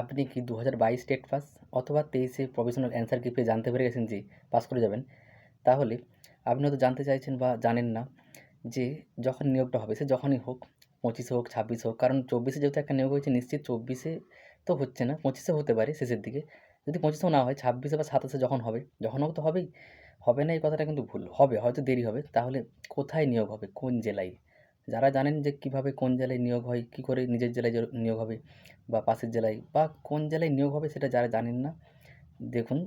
আপনি কি দু হাজার বাইশ টেট পাস অথবা তেইশে প্রফেশনাল অ্যান্সার কি পেয়ে জানতে পেরে গেছেন যে পাস করে যাবেন? তাহলে আপনি হয়তো জানতে চাইছেন বা জানেন না যে যখন নিয়োগটা হবে, সে যখনই হোক, পঁচিশে হোক, ছাব্বিশে হোক, কারণ চব্বিশে যেহেতু একটা নিয়োগ হয়েছে, নিশ্চিত চব্বিশে তো হচ্ছে না, পঁচিশে হতে পারে শেষের দিকে। যদি পঁচিশেও না হয়, ছাব্বিশে বা সাতাশে যখন হবে, যখন হোক তো হবেই। হবে না এই কথাটা কিন্তু ভুল, হবে, হয়তো দেরি হবে। তাহলে কোথায় নিয়োগ হবে? কোন জেলায়? যারা জানেন যে কীভাবে কোন জেলায় নিয়োগ হয়, কী করে নিজের জেলায় নিয়োগ হবে বা পাশের জেলায় বা কোন জেলায় নিয়োগ হবে সেটা যারা জানেন না, দেখুন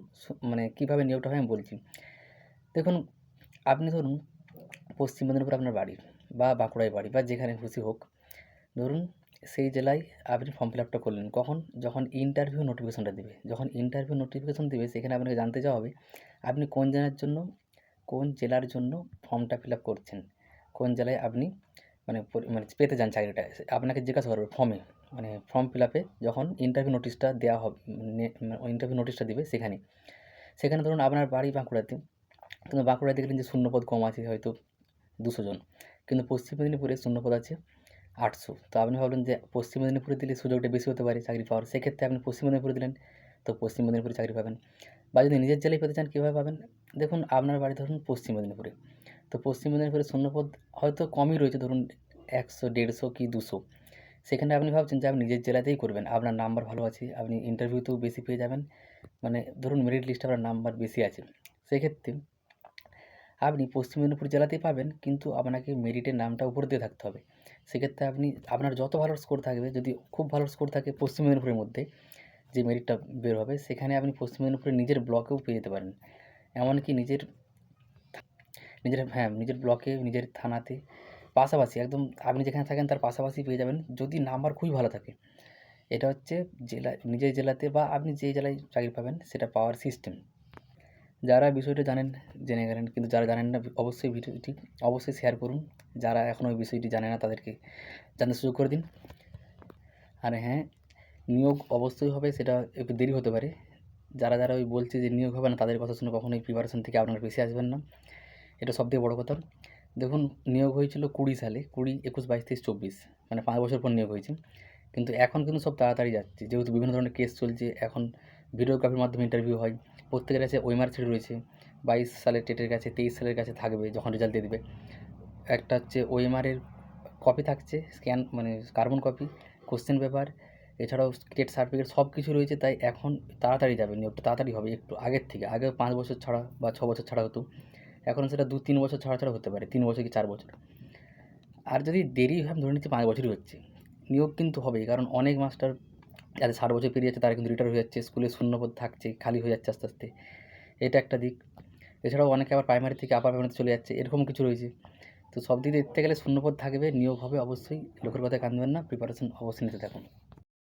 মানে কীভাবে নিয়োগটা হয় আমি বলছি। দেখুন, আপনি ধরুন পশ্চিম মেদিনীপুর আপনার বাড়ি বা বাঁকুড়ায় বাড়ি বা যেখানে খুশি হোক, ধরুন সেই জেলায় আপনি ফর্ম ফিল আপটা করলেন। কখন? যখন ইন্টারভিউ নোটিফিকেশনটা দেবে। যখন ইন্টারভিউ নোটিফিকেশন দেবে, সেখানে আপনাকে জানতে চাওয়া হবে আপনি কোন জেলার জন্য, কোন জেলার জন্য ফর্মটা ফিল আপ করছেন। কোন জেলায় আপনি মানে মানে পেতে চান চাকরিটা। আপনাকে জিজ্ঞাসা করবে ফর্মে মানে ফর্ম ফিল আপে যখন ইন্টারভিউ নোটিশটা দেওয়া হবে ইন্টারভিউ নোটিশটা দেবে সেখানে। সেখানে ধরুন আপনার বাড়ি বাঁকুড়াতে, কিন্তু বাঁকুড়ায় দেখলেন যে শূন্যপদ কম আছে হয়তো দুশো জন। কিন্তু পশ্চিম মেদিনীপুরে শূন্যপদ আছে আটশো। তো আপনি ভাবলেন যে পশ্চিম মেদিনীপুরে দিলে সুযোগটা বেশি হতে পারে চাকরি পাওয়ার। সেক্ষেত্রে আপনি পশ্চিম মেদিনীপুরে দিলেন, তো পশ্চিম মেদিনীপুরে চাকরি পাবেন। বা যদি নিজের জেলায় পেতে চান, কীভাবে পাবেন? দেখুন, আপনার বাড়ি ধরুন পশ্চিম মেদিনীপুরে। তো পশ্চিম মেদিনীপুরে শূন্যপদ হয়তো কমই রয়েছে, ধরুন একশো, দেড়শো কি দুশো। সেখানে আপনি ভাবছেন যে আপনি নিজের জেলাতেই করবেন, আপনার নাম্বার ভালো আছে, আপনি ইন্টারভিউতেও বেশি পেয়ে যাবেন মানে ধরুন মেরিট লিস্টে আপনার নাম্বার বেশি আছে। সেক্ষেত্রে আপনি পশ্চিম মেদিনীপুর জেলাতেই পাবেন, কিন্তু আপনাকে মেরিটের নামটা উপর দিয়ে থাকতে হবে। সেক্ষেত্রে আপনি, আপনার যত ভালো স্কোর থাকবে, যদি খুব ভালো স্কোর থাকে পশ্চিম মেদিনীপুরের মধ্যে, যে মেরিটটা বের হবে, সেখানে আপনি পশ্চিম মেদিনীপুরের নিজের ব্লকেও পেয়ে যেতে পারেন। এমনকি নিজের নিজের হ্যাঁ নিজের ব্লকে নিজের থানাতে পাশাপাশি একদম আপনি যেখানে থাকেন তার পাশাপাশি পেয়ে যাবেন যদি নাম্বার খুবই ভালো থাকে। এটা হচ্ছে জেলা, নিজের জেলাতে বা আপনি যে জেলায় চাকরি পাবেন সেটা পাওয়ার সিস্টেম যারা বিষয়টা জানেন, জেনে গেলেন, কিন্তু যারা জানেন না, অবশ্যই ভিডিওটি অবশ্যই শেয়ার করুন। যারা এখনও ওই বিষয়টি জানে না, তাদেরকে জানতে সুযোগ করে দিন। আর হ্যাঁ নিয়োগ অবশ্যই হবে, সেটা একটু দেরি হতে পারে। যারা যারা ওই বলছে যে নিয়োগ হবে না, তাদের কথা শুনে কখনোই প্রিপারেশন থেকে আপনারা বেশি আসবেন না। এটা সবথেকে বড় কথা। দেখুন, নিয়োগ হয়েছিল কুড়ি সালে, কুড়ি, একুশ, বাইশ, তেইশ, চব্বিশ মানে পাঁচ বছর পর নিয়োগ হয়েছে। কিন্তু এখন কিন্তু সব তাড়াতাড়ি যাচ্ছে। যেহেতু বিভিন্ন ধরনের কেস চলছে, এখন ভিডিওগ্রাফির মাধ্যমে ইন্টারভিউ হয়। প্রত্যেকের কাছে ওয়েমার ছেড়ে রয়েছে। বাইশ সালের টেটের কাছে, তেইশ সালের কাছে থাকবে যখন রেজাল্ট দিয়ে দেবে। একটা হচ্ছে ওএমআরের কপি থাকছে স্ক্যান মানে কার্বন কপি কোশ্চেন পেপার এছাড়াও টেট সার্টিফিকেট সব কিছু রয়েছে। তাই এখন তাড়াতাড়ি যাবে, নিয়োগটা তাড়াতাড়ি হবে, একটু আগের থেকে, আগে পাঁচ বছর ছাড়া বা ছ বছর ছাড়া হতো। এখন সেটা দু, তিন বছর ছাড়া ছাড়া হতে পারে, তিন বছর কি চার বছর। আর যদি দেরি হয় ধরে নিচ্ছি পাঁচ বছরই হচ্ছে। নিয়োগ কিন্তু হবেই, কারণ অনেক মাস্টার যাদের ষাট বছর পেরিয়ে যাচ্ছে, তারা কিন্তু রিটায়ার হয়ে যাচ্ছে, স্কুলে শূন্যপদ থাকছে, খালি হয়ে যাচ্ছে আস্তে আস্তে। এটা একটা দিক। এছাড়াও অনেকে আবার প্রাইমারি থেকে আপার প্রাইমারিতে চলে যাচ্ছে, এরকম কিছু রয়েছে। তো সব দিক দেখতে গেলে শূন্যপদ থাকবে, নিয়োগ হবে অবশ্যই। লোকের কথায় কাঁদবেন না প্রিপারেশন অবশ্যই নিতে থাকুন।